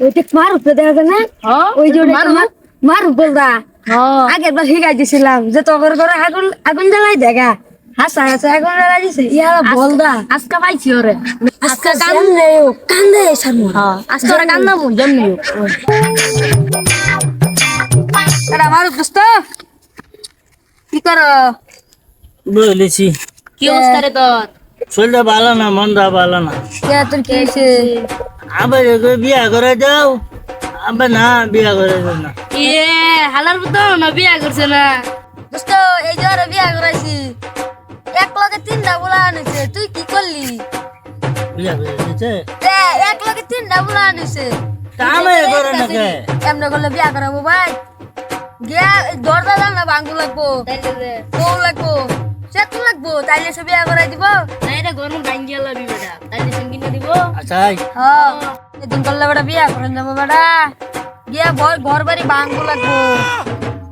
ওইটা মার উপরে দেখা যায় না? হ্যাঁ ওই যে মারু। বলদা হ্যাঁ। আগের বার শিখাই দিছিলাম যে তগর করে আগুন আগুন জ্বালাই দেখা হাসা হাসা আগুন জ্বালাই দিছে। ইয়ারা বলদা। আজকে পাইছি ওরে। আজকে কান্দে কান্দে। সামু হ্যাঁ আজকে ওরা কান্দামু যেমনি আমার দোস্ত। কি কর? বলেছি। কি অবস্থা রে তোর? শরীরটা ভালো না মনটা ভালো না। তোর কি হয়েছে? আবার বিয়া করে যাও আবার না বিয়া করে যাও না। ইয়ে হালার মতো না বিয়া করছে না। দোস্ত এই যে ওরা বিয়া করাইছি। এক লগে তিনটা বুলা আনিছে তুই কি করলি? বিয়া করে এক লগে তিনটা বুলা আনিছে। করে না কে? করলে বিয়া করাবো ভাই। গিয়া দরজা জানলা ভাঙবো লাগবো। বউ লাগবো। সেতু লাগবো তাইলে সে বিয়া করাই দিব। না এটা গরম ভাঙ্গি গেল বেটা তাই দেশন কিনে দিব। আচ্ছা হ্যাঁ এদিন করলে বেটা বিয়া করেন যাব বেটা। গিয়া ঘর ঘর বাড়ি ভাঙবো লাগবো।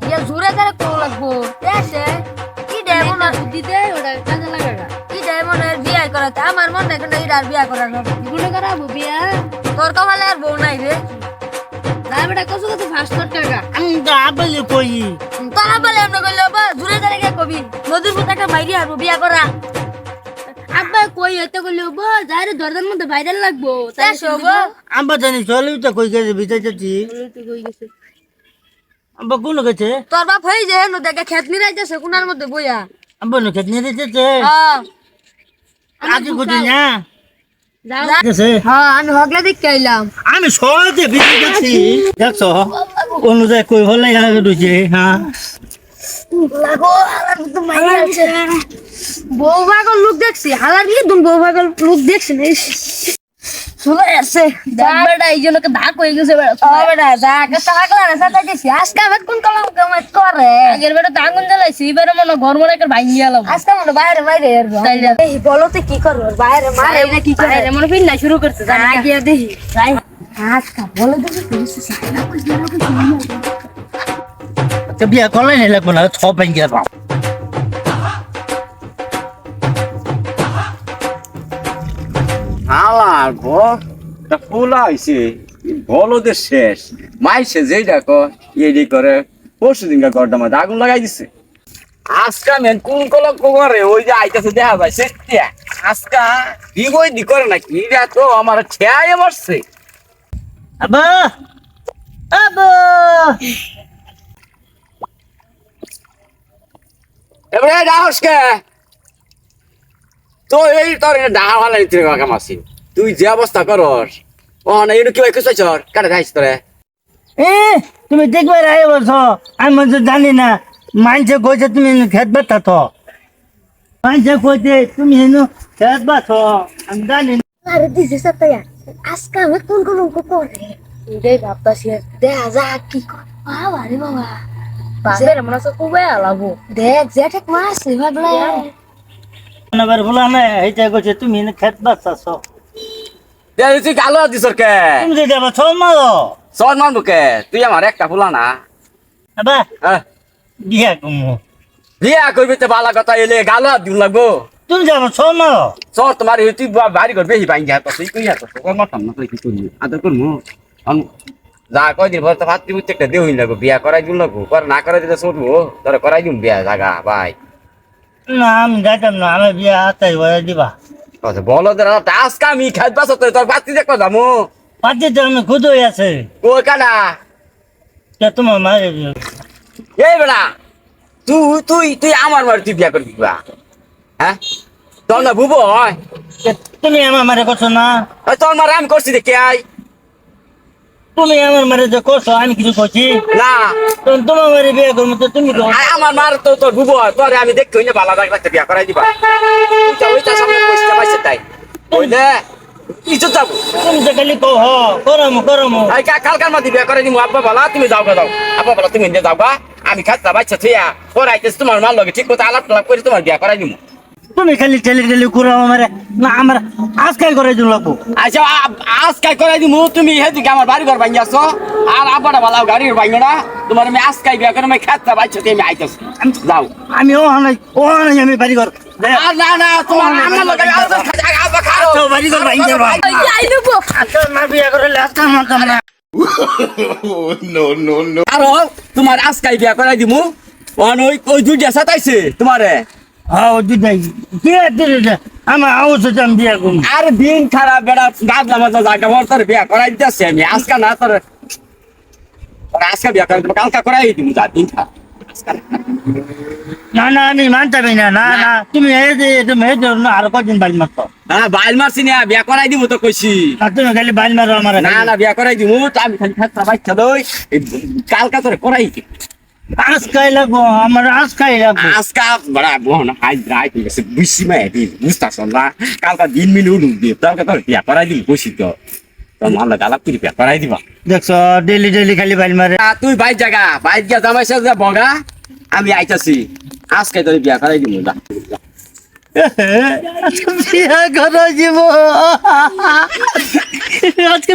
গিয়া জুড়ে তারে করো লাগবো। এসে কি দেবো না দিতে ওটা কাজে লাগা কি দেবো না বিয়া করাতে? আমার মন নাই কিন্তু আর বিয়া করানো গুলো করাবো বিয়া? তোর কপালে আর বউ নাই রে। না বেটা কত কত ফার্স্ট টাকা। আমি তো আবেলে কই? তোরা বলে এমনি করলে বা জুড়ে তারে কে কবি। নদীর একটা বাইরে আসব বিয়া করা আব্বা কই হতে করলে বো যারে দরজার মধ্যে বাইরে লাগবো। তাই গো আব্বা জানি চলি তো কই গেছে বিতে যাচ্ছি কই গেছে। আব্বা কোন গেছে? তোর বাপ হয়ে যে নু দেখে খেত নিরাইতেছে কোনার মধ্যে বইয়া আব্বা নো খেত নিয়ে দিতেছে হ্যাঁ আগে না? হ্যাঁ আমি হগলে দেখতে আইলাম। আমি সহজে বিতে যাচ্ছি দেখছ? অনুযায়ী কই হলে রয়েছে হ্যাঁ। বউ ভাগল লোক দেখছি হালার নিয়ে তুমি বউ ভাগল লোক দেখছি না? ইস, চলে আসছে বেটা এই জন্য হয়ে গেছে বেটা না সাথে গেছি আজকে আমার কোন কলম কামাই করে? আগের বেটা তো আগুন জ্বালাইছি এবারে মনে হয় ঘর মনে একটা ভাঙ্গি গেল আজকে মনে বাইরে বাইরে এরবো তাইলে। এই বলো তো কি করব? বাইরে মারে না কি করে? মনে ফির শুরু করতে জানি গিয়ে দেখি। আজকা বলে দেখি তুমি সারা কিছু তো বিয়া করলে সব ভেঙে হালার ঘর তা খোলা হয়েছে বলদের শেষ। মাইসে যেই দেখো এডি করে পরশু দিনকার ঘরটা মধ্যে আগুন লাগাই দিছে। আজকা মেন কোন কলক করে? ওই যে আইতাছে দেখা যায় সেটা আজকা দিগই দি করে নাকি? এটা তো আমার ছেয়ে মরছে। আব্বা! আব্বা! এবারে কে তো এই তোর ডাহা ভালো নিতে কাম আছি তুই যে অবস্থা করস। ও না এটা কি কিছু চর কাটা যাইছ তোরে। এ তুমি দেখবে রায় বলছো আমি মধ্যে জানি না মানছে কইছে তুমি এনে খেত বেতা তো মানছে কইছে তুমি এনে খেত বাছো আমি জানি না। আরে দিছে সাতায়া আজকে আমি কোন কলম করে এটাই ভাবতাছি। দেখা যা কি কর। বাবা রে বাবা বাপের মনে হচ্ছে খুবই আলাবো দেখ জেঠে মাছ ভাগলা। বলা না এইটা কইছে তুমি খেত বাচ্চাছো দে তুই গালো দিছর কে? তুমি যে যাবা ছ মারো। সর মানবো কে? তুই আমার একটা ফুলা না। আবা বিয়া কমু বিয়া করবি তো বালা কথা এলে গালো দিন লাগবো। তুমি যাবা ছ মারো। সর তোমার তুই বাড়ি ঘর বেশি ভাঙ্গি হাত তুই কই হাত তোর মাথাম না তুই কি করবি আদর করব আন- যা কয়দিন ভর তো ভাত দিব একটা দেউই লাগবো বিয়া করাই দিন লাগবো। কর না করাই দিলে চলবো তোরা করাই দিম বিয়া জাগা ভাই না আমি যাইতাম না আমার বিয়া হাতাই বলে দিবা। কথা বলো তোরা আজকে আমি খাই পাস তোর বাতি দেখো যাব পাতি তো আমি খুদ হয়ে আছে। কই কানা তা তোমার মারে। এই বেড়া তুই তুই তুই আমার মার তুই বিয়া করবি বা হ্যাঁ? তোর না হয়। তুমি আমার মারে করছ না। ওই তোর মার আমি করছি দেখে আই তুমি আমার মারে যে করছ আমি কিছু করছি না। তোমার মারে বিয়ে করব তো তুমি আমার মার তো তোর হয় তোরে আমি দেখতে হইলে ভালো রাখ রাখতে বিয়া করাই দিবা। ওইটা সামনে পয়সা পাইছে তাই। ওইলে ইজ্জত যাব তুমি তো খালি কহ করমু করমু। এই কা- কালকার মাঝে বিয়া করাই দিমু আব্বা বলা তুমি যাও যাও। আব্বা বলা তুমি যাও আমি খাচ্ছা বাচ্চা থিয়া করাইতেছি তোমার মার লগে ঠিক মতো আলাপ টালাপ করে তোমার বিয়া করাই দিমু। তুমি খালি ঠেলি ঠেলি করো আমারে। না আমার আজকাল করে দিন লাগবো। আচ্ছা আ- আজকাই করাই দিমু তুমি হেদিকে আমার বাড়ি ঘর ভাঙি আসো আর আব্বাটা ভালো গাড়ির ভাঙো না। তোমার আমি আজকাই বিয়া করে আমি খাচ্ছা বাচ্চা থিয়া আমি আইতেছি। যাও। আমি ও হানাই ও হানাই আমি বাড়ি ঘর আর না না তোমার আমার লগে আব্বা খাও। বাড়ি ঘর ভাই আচ্ছা, আচ্ছা মা বিয়ে করে লাস্ট আমার আর তোমার আজকাই বিয়া করাই দিমু। ওই দুইটা সাতাইছে তোমারে? হ্যাঁ আমার আমি বিয়া করব। আর দিন খারাপ বেড়া গাদলা মাজা জায়গা বর তোর বিয়া করাই দিতেছি আমি। আজকা না তোর আজকা বিয়া করাই দিব কালকা করাই দিমু যা দিন খারাপ। না। না না আমি মানতে পারি না না না। তুমি না কদিন বাড়ি মারতো হ্যাঁ বাইল মারছি না বিয়া করাই দিব তো কইছি। না তুমি খালি বাড়ি মারো আমার না না বিয়া করাই দিব আমি খালি দই কালকা তোর করাই দিব। আজকাই লাগবো? আমার আজকাই লাগবো? আজকা বড়া হাই ড্রাই ঠিক আছে বুঝছি মা দিন বুঝতাছ না? কালকা দিন মিলে উঠুক দিয়ে কালকা তোর বিয়া করাই দিব কইছি তো? তো মাল্লা গালাপ করে বিয়া করাই দিবা। দেখছ ডেলি ডেলি খালি বাড়ি মারে। তুই বাইর জায়গা বাইর গিয়া জামাই সাথে বগা আমি আইতাছি। আজকে তোর বিয়া করাই দিব যা। আজকে বিয়া করো জীব আজকে